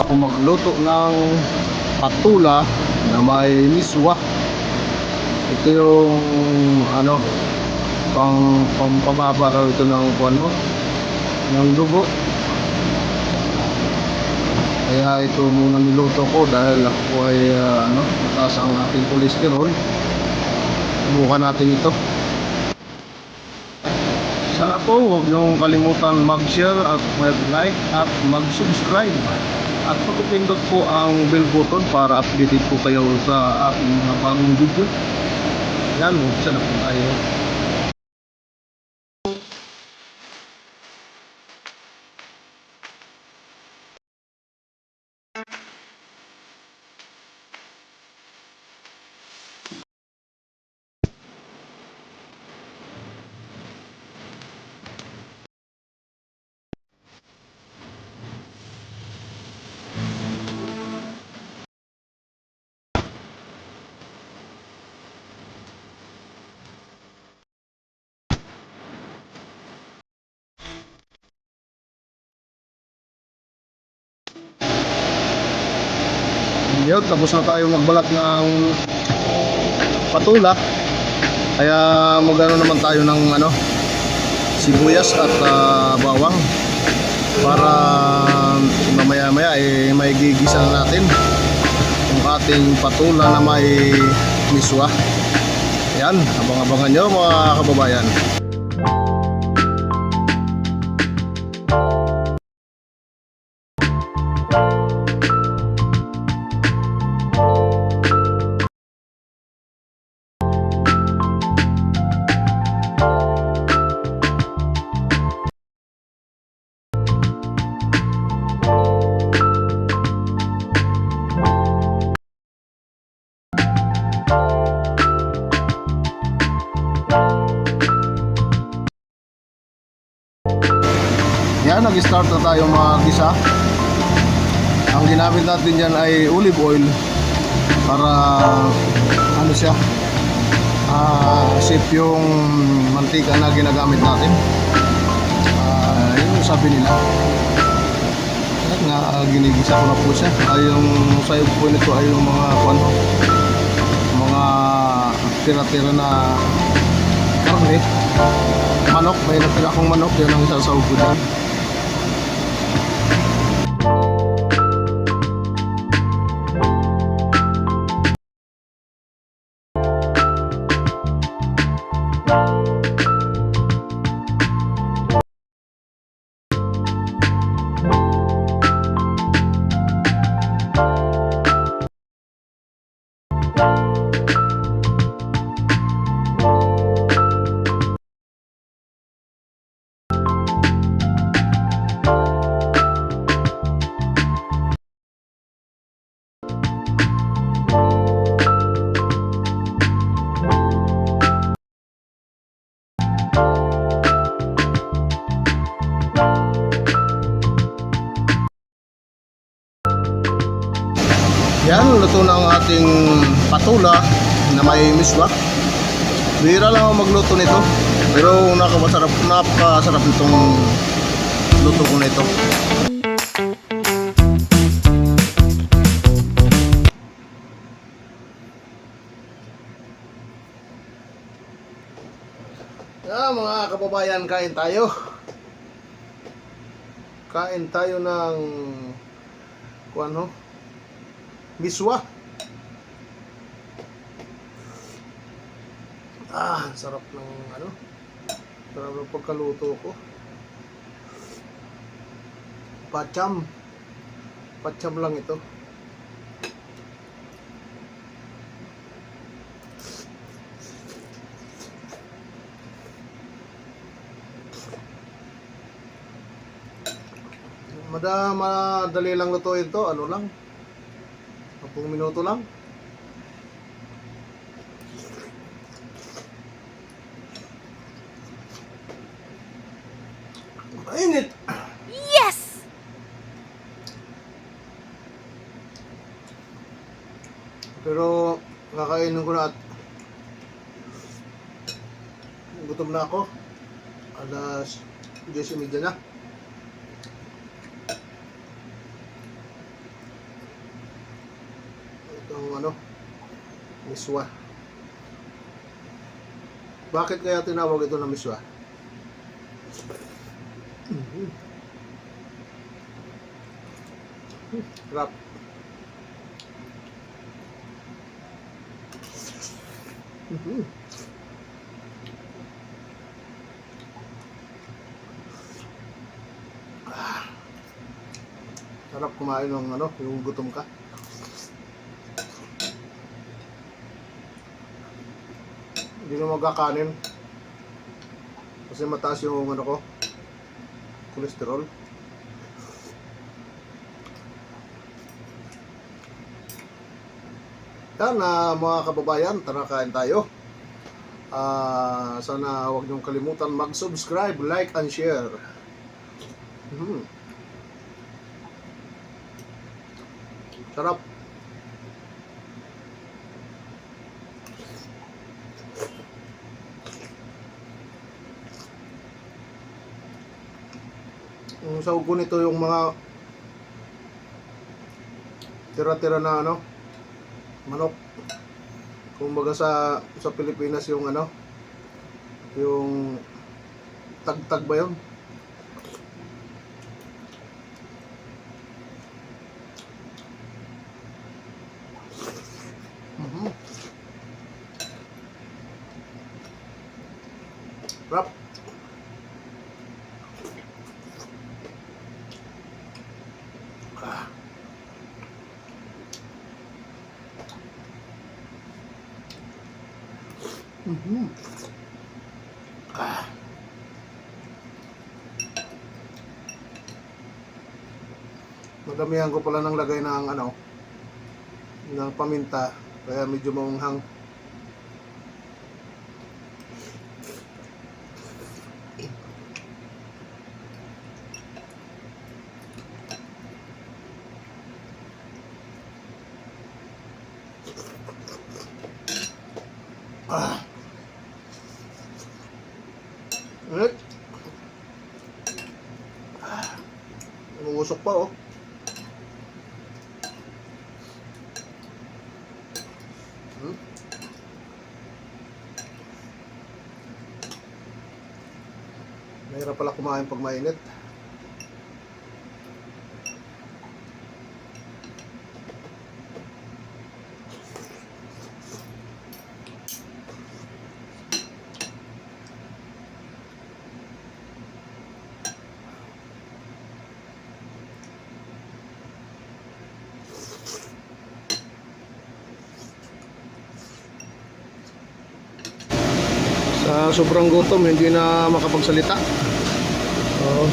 ako magluto ng patula na may miswa. Ito yung ano pang pampababa raw ito ng kuan ng dugo. Kaya ito muna niluto ko dahil ako ay ah, ano, mataas ang ating cholesterol. Subukan natin ito. Sana po, huwag niyong kalimutan mag-share at mag-like at mag-subscribe. At pagpindot po ang bell button para updated po kayo sa aking mga bagong video. Yan, umpisa na po tayo. Yun, tapos na tayo magbalat ng patula. Kaya magano naman tayo ng ano, sibuyas at ah, bawang para mamaya-maya eh, may gigisa na natin yung ating patula na may miswa. Yan, abang-abangan nyo mga kababayan. Yan, nag-start na tayo mag-gisa. Ang ginamit natin dyan ay olive oil para ano siya ah safe yung mantika na ginagamit natin. Ah, yun sabi nila. At nga, ah, ginigisa ko na po siya. Ay, yung sayo po nito ay yung mga ano, mga tira-tira na karne. Manok, may natira akong manok, yan ang sasawag ko dyan. Yan, luto na ang ating patula na may miswa. Bira lang ako magluto nito. Pero nakakasarap, napakasarap itong luto ko nito. Yeah, mga kababayan, kain tayo. Kain tayo ng kung ano, miswa. Ah, sarap ng ano. Sarap ng pagkaluto ko. Pacham. Pacham lang ito. Mada, madali lang lutuin to. Ano lang? 10 minuto lang. Mainit! Yes! Pero kakainin ko na at gutom na ako. Alas 10.30 na. ano, miswa. Bakit kaya tinawag ito na miswa? Mhm. Sarap. Mhm. Ah. Sarap kumain ng ano, yung gutom ka. Hindi na magkakanin. Kasi mataas yung ano ko, cholesterol. Yan na mga kababayan, tara kain tayo. Ah, sana huwag niyong kalimutan mag-subscribe, like, and share. Mhm. Sarap. Yung sahog ko nito yung mga tira-tira na ano manok. Kumbaga sa sa Pilipinas yung ano yung tagtag ba yun? Mhm. Ah. Madamihan ko pala ng lagay ng ano ng paminta kaya medyo maunghang. Ah. Umuusok pa oh. Hmm? Mahirap pala kumain pag mainit. Sa sobrang gutom, hindi na makapagsalita. Oo.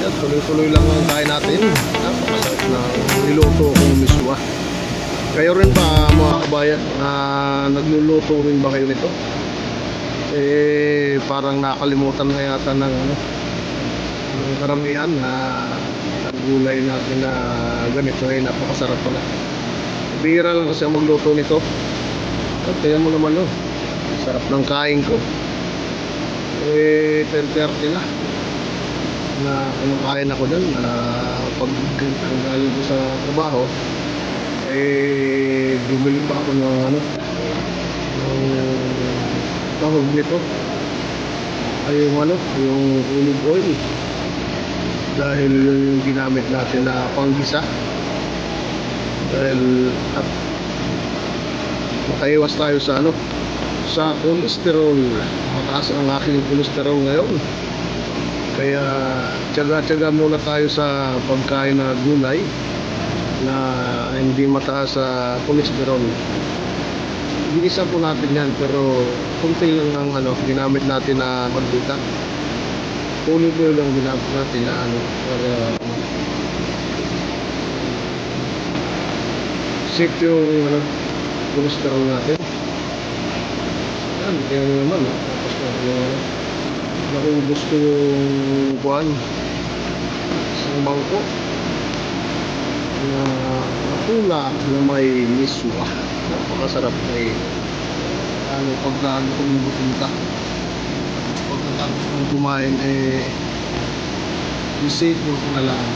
Yan, tuloy-tuloy lang ang kain natin. Napakasarap na niluto kong miswa. Kayo rin ba mga kabayan na nagluluto rin ba kayo nito? Eh, parang nakalimutan na yata ng ano, ng karamihan na ang gulay natin na ganito ay napakasarap pala. Bihira lang kasi magluto nito. At kaya mo naman no, sarap ng kain ko. Eh, 10.30 na. Na kumakain ako dun. Na pag galing ko sa trabaho, eh, bumili pa ako ng ano, ng tawag nito. Ay yung ano, yung olive oil. Dahil yun yung ginamit natin na panggisa. Dahil at makaiwas tayo sa ano, sa cholesterol. Mataas ang aking cholesterol ngayon. Kaya tiyaga-tiyaga muna tayo sa pagkain na gulay na hindi mataas sa cholesterol. Ginisa po natin yan pero kunti lang ang ano, ginamit natin na mantika. Olive oil lang ginamit natin na ano, para safe yung ano, cholesterol natin. Yan, kaya naman, ah. tapos na yung naubos ko yung buwan isang bangko. Na pula na may miswa. Napakasarap ano pagka ano kumubutin ka. Pagkatapos kong kumain eh isipin ko na lang